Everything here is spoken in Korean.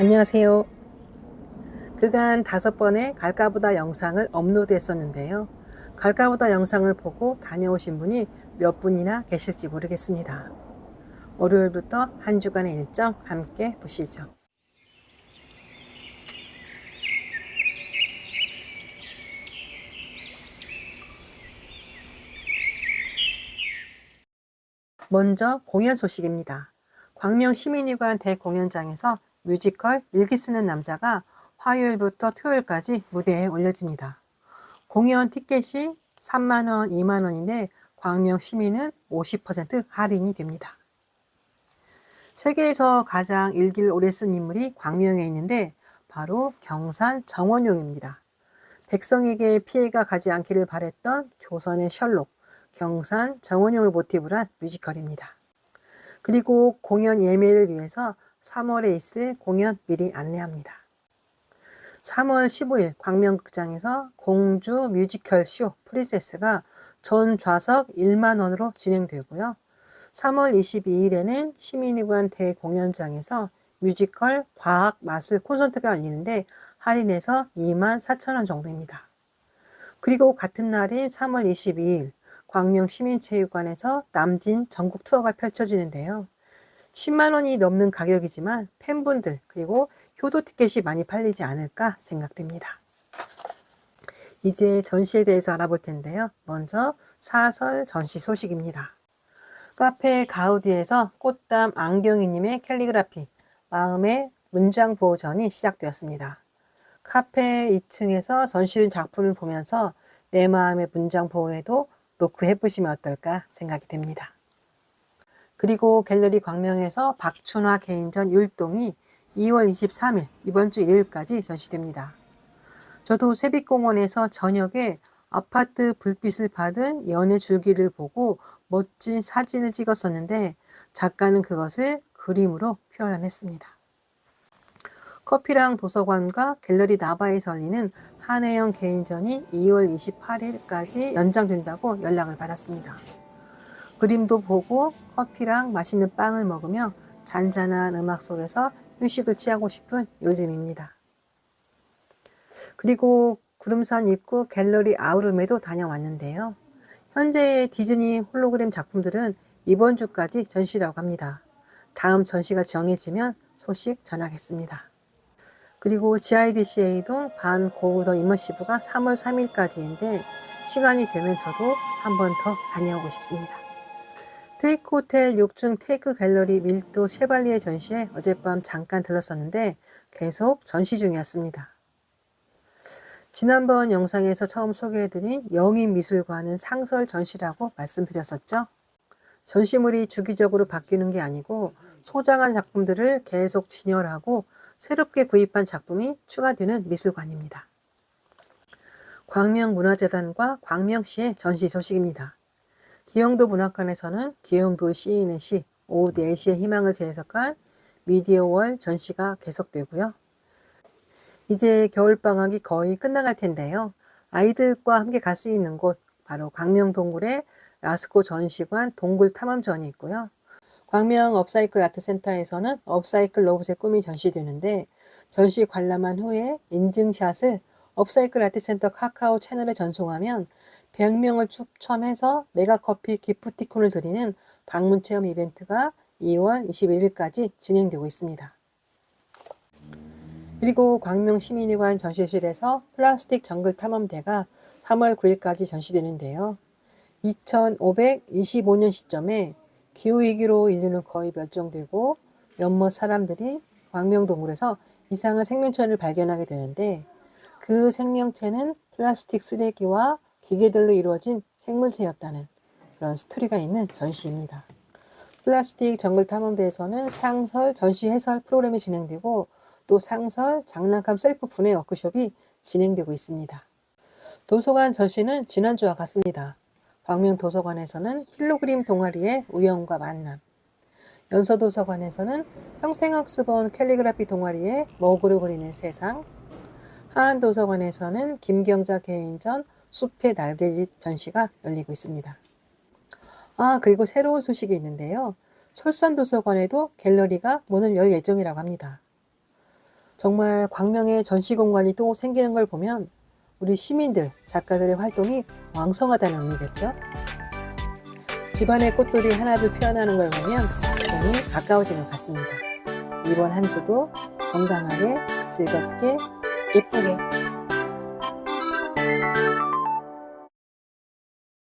안녕하세요. 그간 다섯 번의 갈까보다 영상을 업로드했었는데요. 갈까보다 영상을 보고 다녀오신 분이 몇 분이나 계실지 모르겠습니다. 월요일부터 한 주간의 일정 함께 보시죠. 먼저 공연 소식입니다. 광명 시민의관 대공연장에서 뮤지컬 일기 쓰는 남자가 화요일부터 토요일까지 무대에 올려집니다. 공연 티켓이 3만원, 2만원인데 광명 시민은 50% 할인이 됩니다. 세계에서 가장 일기를 오래 쓴 인물이 광명에 있는데 바로 경산 정원용입니다. 백성에게 피해가 가지 않기를 바랬던 조선의 셜록, 경산 정원용을 모티브로 한 뮤지컬입니다. 그리고 공연 예매를 위해서 3월에 있을 공연 미리 안내합니다. 3월 15일 광명극장에서 공주 뮤지컬 쇼 프린세스가 전 좌석 1만 원으로 진행되고요. 3월 22일에는 시민의관 대공연장에서 뮤지컬 과학 마술 콘서트가 열리는데 할인해서 2만 4천 원 정도입니다. 그리고 같은 날인 3월 22일 광명 시민체육관에서 남진 전국 투어가 펼쳐지는데요. 10만 원이 넘는 가격이지만 팬분들 그리고 효도 티켓이 많이 팔리지 않을까 생각됩니다. 이제 전시에 대해서 알아볼 텐데요. 먼저 사설 전시 소식입니다. 카페 가우디에서 꽃담 안경이님의 캘리그라피 마음의 문장 보호전이 시작되었습니다. 카페 2층에서 전시된 작품을 보면서 내 마음의 문장 보호에도 노크해 보시면 어떨까 생각이 됩니다. 그리고 갤러리 광명에서 박춘화 개인전 율동이 2월 23일 이번 주 일요일까지 전시됩니다. 저도 세빛공원에서 저녁에 아파트 불빛을 받은 연애 줄기를 보고 멋진 사진을 찍었었는데 작가는 그것을 그림으로 표현했습니다. 커피랑 도서관과 갤러리 나바에서 열리는 한혜영 개인전이 2월 28일까지 연장된다고 연락을 받았습니다. 그림도 보고 커피랑 맛있는 빵을 먹으며 잔잔한 음악 속에서 휴식을 취하고 싶은 요즘입니다. 그리고 구름산 입구 갤러리 아우름에도 다녀왔는데요. 현재의 디즈니 홀로그램 작품들은 이번 주까지 전시라고 합니다. 다음 전시가 정해지면 소식 전하겠습니다. 그리고 GIDCA도 반 고우 더 이머시브가 3월 3일까지인데 시간이 되면 저도 한 번 더 다녀오고 싶습니다. 테이크 호텔 6층 테이크 갤러리 밀도 쉐발리에 전시에 어젯밤 잠깐 들렀었는데 계속 전시 중이었습니다. 지난번 영상에서 처음 소개해드린 영인미술관은 상설 전시라고 말씀드렸었죠. 전시물이 주기적으로 바뀌는 게 아니고 소장한 작품들을 계속 진열하고 새롭게 구입한 작품이 추가되는 미술관입니다. 광명문화재단과 광명시의 전시 소식입니다. 기영도 문학관에서는 기영도 시인의 시 오후 4시에 희망을 재해석한 미디어월 전시가 계속되고요. 이제 겨울방학이 거의 끝나갈 텐데요. 아이들과 함께 갈 수 있는 곳 바로 광명동굴의 라스코 전시관 동굴 탐험전이 있고요. 광명 업사이클 아트센터에서는 업사이클 로봇의 꿈이 전시되는데 전시 관람한 후에 인증샷을 업사이클 아트센터 카카오 채널에 전송하면 100명을 추첨해서 메가커피 기프티콘을 드리는 방문 체험 이벤트가 2월 21일까지 진행되고 있습니다. 그리고 광명시민의관 전시실에서 플라스틱 정글 탐험대가 3월 9일까지 전시되는데요. 2525년 시점에 기후위기로 인류는 거의 멸종되고 몇몇 사람들이 광명동굴에서 이상한 생명체를 발견하게 되는데 그 생명체는 플라스틱 쓰레기와 기계들로 이루어진 생물체였다는 그런 스토리가 있는 전시입니다. 플라스틱 정글 탐험대에서는 상설 전시 해설 프로그램이 진행되고 또 상설 장난감 셀프 분해 워크숍이 진행되고 있습니다. 도서관 전시는 지난주와 같습니다. 광명 도서관에서는 필로그림 동아리의 우연과 만남, 연서도서관에서는 평생학습원 캘리그라피 동아리의 먹으로 그리는 세상, 하안도서관에서는 김경자 개인전 숲의 날개짓 전시가 열리고 있습니다. 아, 그리고 새로운 소식이 있는데요. 솔산도서관에도 갤러리가 문을 열 예정이라고 합니다. 정말 광명에 전시 공간이 또 생기는 걸 보면 우리 시민들, 작가들의 활동이 왕성하다는 의미겠죠? 집안의 꽃들이 하나둘 피어나는 걸 보면 봄이 가까워지는 것 같습니다. 이번 한 주도 건강하게, 즐겁게, 예쁘게